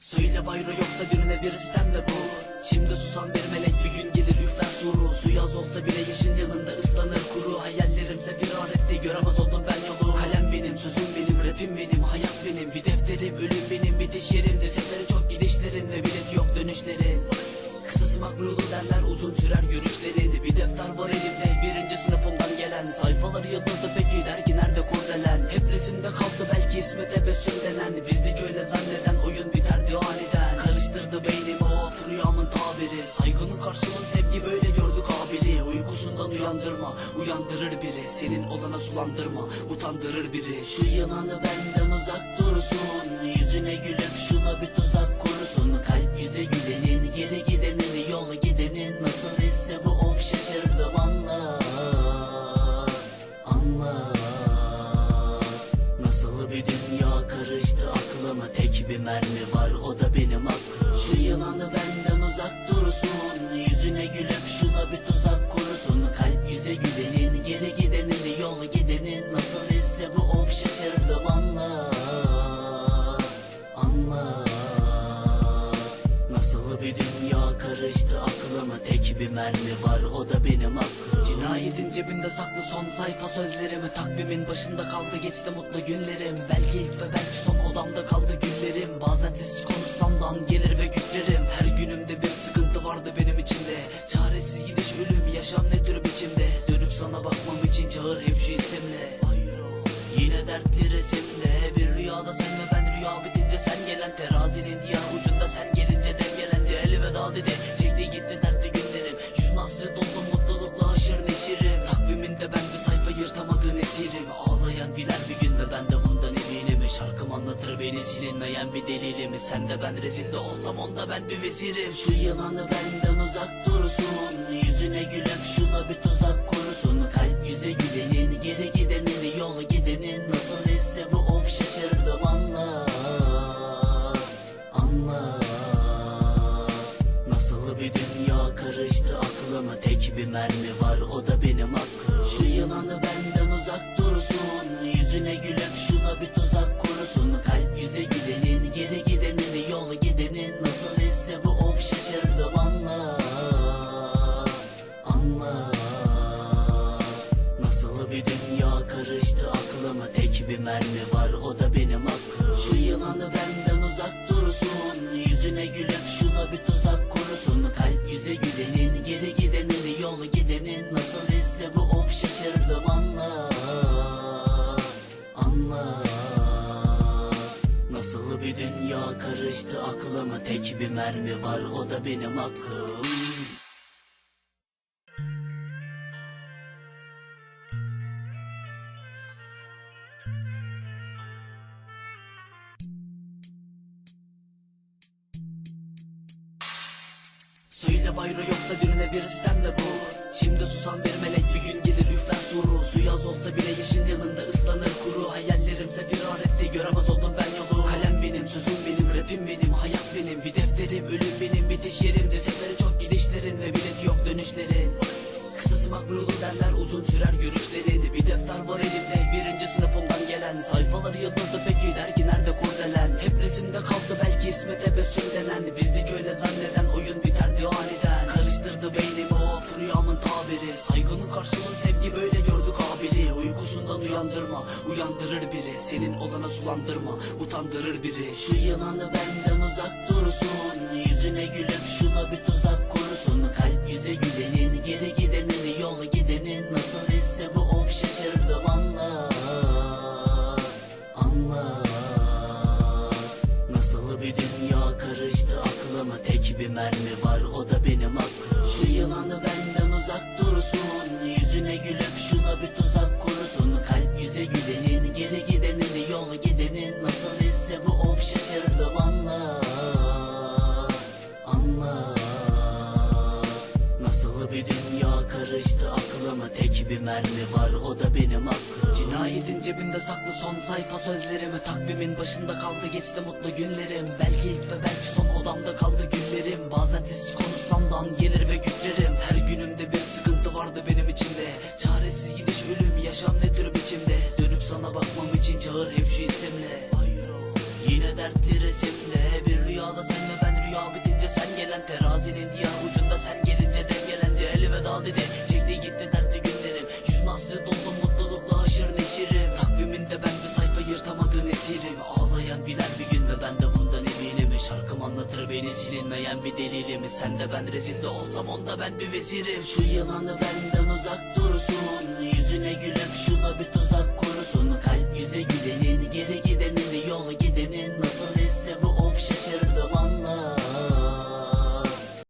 Söyle bayro yoksa birine bir sistem ve bu Şimdi susan bir melek bir gün gelir üfler suru. Su yaz olsa bile yaşın yanında ıslanır kuru. Hayallerimse firar etti göremez oldum ben yolu. Kalem benim sözüm benim rapim benim hayat benim. Bir defterim ölüm benim bitiş yerimde Seferi çok gidişlerin ve bilet yok dönüşlerin. Kısası makrulu derler uzun sürer görüşlerin. Bir defter var elimde birinci sınıfımdan gelen. Sayfaları yıldızlı peki dergi nerede kurdelen? Hep resimde kaldı Beynimi of rüyamın tabiri. Saygının karşılığı sevgi böyle gördük abili. Uykusundan uyandırma uyandırır biri. Senin olana sulandırma utandırır biri. Şu yılanı benden uzak dursun. Yüzüne gülüp şuna bir tuzak yılanı benden uzak dursun. Yüzüne gülüp şuna bir tuzak kursun. Kalp yüze gülenin geri gidenin yol gidenin. Nasıl hisse bu of şaşırdım anla. Anla. Nasıl bir dünya karıştı aklıma? Tek bir mermi var o da benim hakkım. Cinayetin cebinde saklı son sayfa sözlerimi. Takvimin başında kaldı geçti mutlu günlerim. Belki ilk ve belki son odamda kaldı güllerim Bazen sessiz konuşsam da an gelir ve kükrerim yaşam ne biçimde? Dönüp sana bakmam için çağır hep şu isimle. Yine dertli resimde. Bir rüyada sen ve ben rüya bitince sen gelen Terazinin diğer ucunda sen gelince dengelendi Elveda dedi. Çekti gitti dertli delilimi Sen de ben rezil de olsam onda ben bir vezirim. Şu yılanı benden uzak dursun. Yüzüne gülüp şuna bir tuzak kursun Kalp yüze gülenin geri gidenin yol gidenin. Nasıl hisse bu? Of şaşırdım anla. Anla. Nasıl bir dünya karıştı aklıma? Tek bir mermi var o da benim hakkım. Şu yılanı benden uzak dursun. Yüzüne gülüp şuna bir tuzak bir dünya karıştı aklıma. Tek bir mermi var o da benim hakkım Söyle bayro yoksa birine bir sistem ve bu Şimdi susan bir melek bir gün gelir üfler suru. Su yaz olsa bile yaşın yanında ıslanır kuru. Hayallerimse firar etti göremez oldum ben yolu. Kalem benim sözüm benim rapim benim hayat benim. Bir defterim ölüm benim bitiş yerimde Seferi çok gidişlerin ve bilet yok dönüşlerin. Kısası makrulu derler uzun sürer görüşlerin. Bir defter var elimde birinci sınıfımdan gelen Sayfaları yıldızlı peki nerede resimde kaldı belki ismi tebessüm denen. Bizdik öyle zanneden oyun biterdi aniden. Karıştırdı beynimi of rüyamın tabiri. Saygının karşılığı sevgi böyle gördük abili. Uykusundan uyandırma uyandırır biri. Senin olana sulandırma utandırır biri. Şu yılanı benden uzak dursun. Yüzüne gülüp şuna bir tuzak Tek bir mermi var o da benim hakkım. Cinayetin cebinde saklı son sayfa sözlerimi. Takvimin başında kaldı geçti mutlu günlerim. Belki ilk ve belki son odamda kaldı güllerim Bazen sessiz konuşsam da an gelir ve kükrerim. Her günümde bir sıkıntı vardı benim içimde. Çaresiz gidiş ölüm yaşam ne tür biçimde? Dönüp sana bakmam için çağır hep şu isimle. Yine dertli resimde. Bir rüyada sen ve ben rüya bitince sen gelen Terazinin diğer ucunda sen gelince yırtamadığın esirim Ağlayan gülen bir gün ve ben de bundan eminim. Şarkım anlatır beni silinmeyen bir delilimi. Sen de ben rezil de olsam onda ben bir vezirim. Şu yılanı benden uzak dursun